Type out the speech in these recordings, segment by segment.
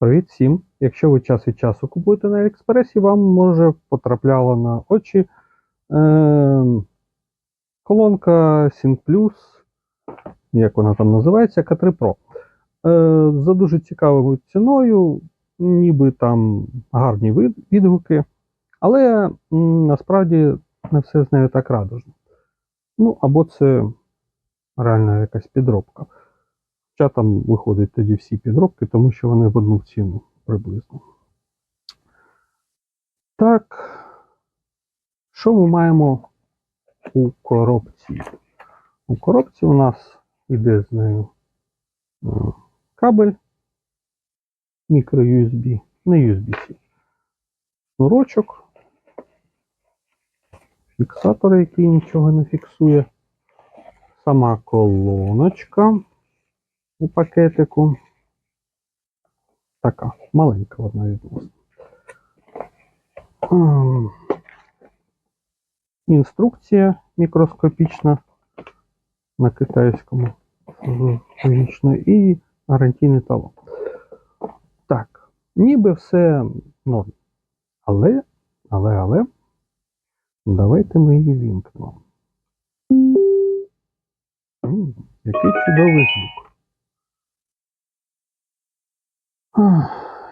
Привіт всім! Якщо ви час від часу купуєте на Аліекспресі, вам може потрапляло на очі е, колонка SynPlus, як вона там називається, K3 Pro. Е, за дуже цікавою ціною, ніби там гарні від- відгуки, але насправді не все з нею так радужно. Ну, або це реально якась підробка. Хоча там виходять тоді всі підробки, тому що вони в одну ціну приблизно. Так. Що ми маємо у коробці? У коробці у нас йде з нею е, кабель мікро-USB, не USB-C. Шнурочок, фіксатор, який нічого не фіксує, сама колоночка у пакетику. Така маленька вона відносно. Ем, Інструкція мікроскопічна на китайському звісно, і гарантійний талон. Так, ніби все норм. Але, але, але, давайте ми її вімкнемо. Який чудовий звук.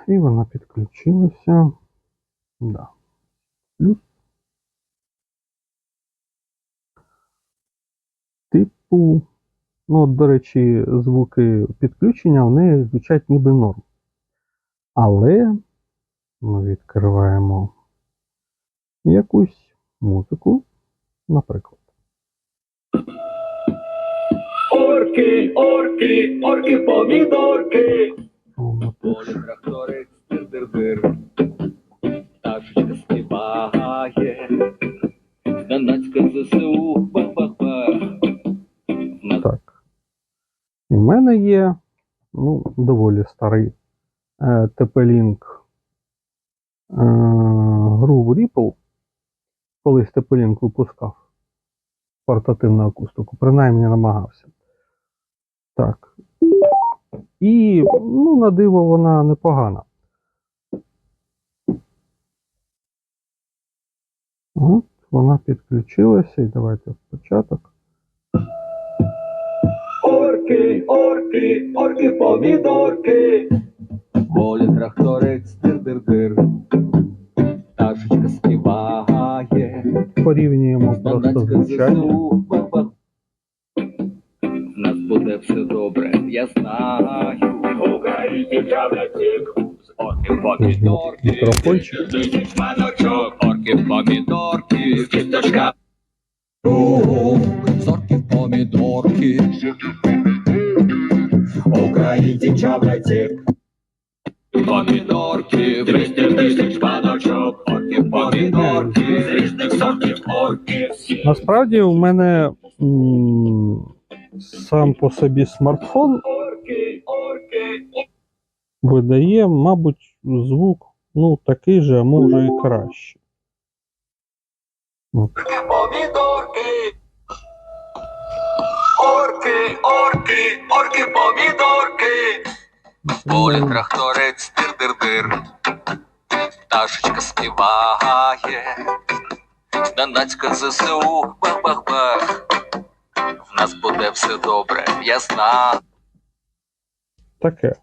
І вона підключилася. Да. Типу, ну, от, до речі, звуки підключення в неї звучать ніби норм. Але ми відкриваємо якусь музику, наприклад. Орки, орки, орки, помідорки. Полі трактори, дир-дир-дир. Пташечка співає. Зненацька ЗСУ, бах-бах-бах. Так. В мене є ну, доволі старий е, TP-Link е, Groove Ripple. Колись TP-Link випускав портативну акустику, принаймні намагався. Так. І, ну, на диво, вона непогана. От, вона підключилася, і давайте в початок. Орки, орки, орки, помідорки. Полі трактори, дир-дир-дир. Пташечка співає. Порівнюємо просто звучання. ЗСУ, буде все добре, я знаю. Українці чавляцік, з орків помідорки. Мікрофончик. Тисяч маночок, орки помідорки, кісточка. Зорки помідорки. Українці чавляцік. Помідорки, 200 тисяч паночок, орки помідорки, з різних сортів орків. Насправді у мене м, сам по собі смартфон видає, мабуть, звук ну, такий же, а може і краще. Помідорки. Орки, орки, орки, помідорки. Полі тракторець, дир-дир-дир. Пташечка співає. Зненацька ЗСУ, бах-бах-бах. Нас буде все добре, я знаю. Таке.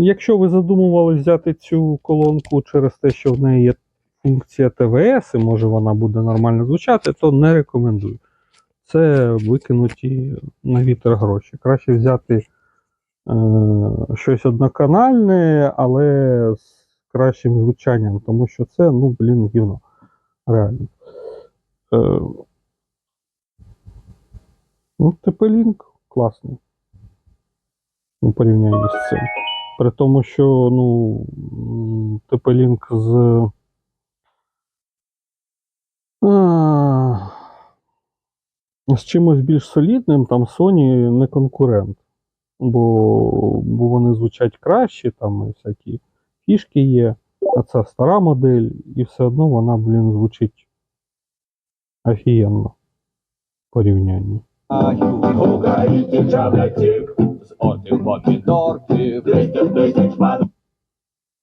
Якщо ви задумували взяти цю колонку через те, що в неї є функція ТВС, і може вона буде нормально звучати, то не рекомендую. Це викинуті на вітер гроші. Краще взяти е, щось одноканальне, але з кращим звучанням, тому що це, ну, блін, гівно. Реально. Е, ну, TP-Link класний у порівнянні з цим. При тому, що ну, TP-Link з. А, з чимось більш солідним, там Sony не конкурент. Бо, бо вони звучать краще, там і всякі фішки є. А це стара модель, і все одно вона, блін, звучить офігенно в порівнянні. Українці чавлятік з орків помідорків. Тисяч тисяч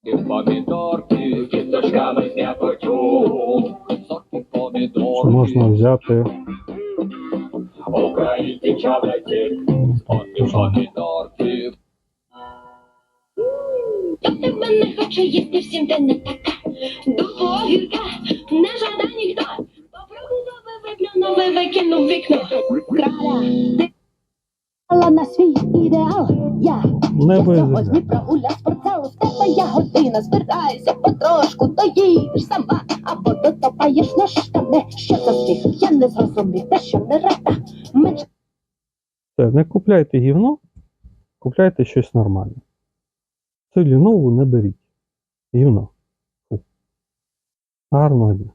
І помідорків, кісточками м'якотю. З орків Що можна взяти Українці чавлятік з орків помідорків. Хто тебе не хоче їсти всім ти не така. Дупо гірка, не жада ніхто. Виплюнув, викинув вікно. Краля, на свій ідеал. Я я сьогодні прогуляв спортзал, в тебе я година, збирайся потрошку, то їдеш сама, або дотопаєш ножками. Що за сміх? Я не зрозумів, те, що не рада. Менше Все, не купляйте гівно, купляйте щось нормальне. Цю лінову не беріть. Гівно. Гарного дня.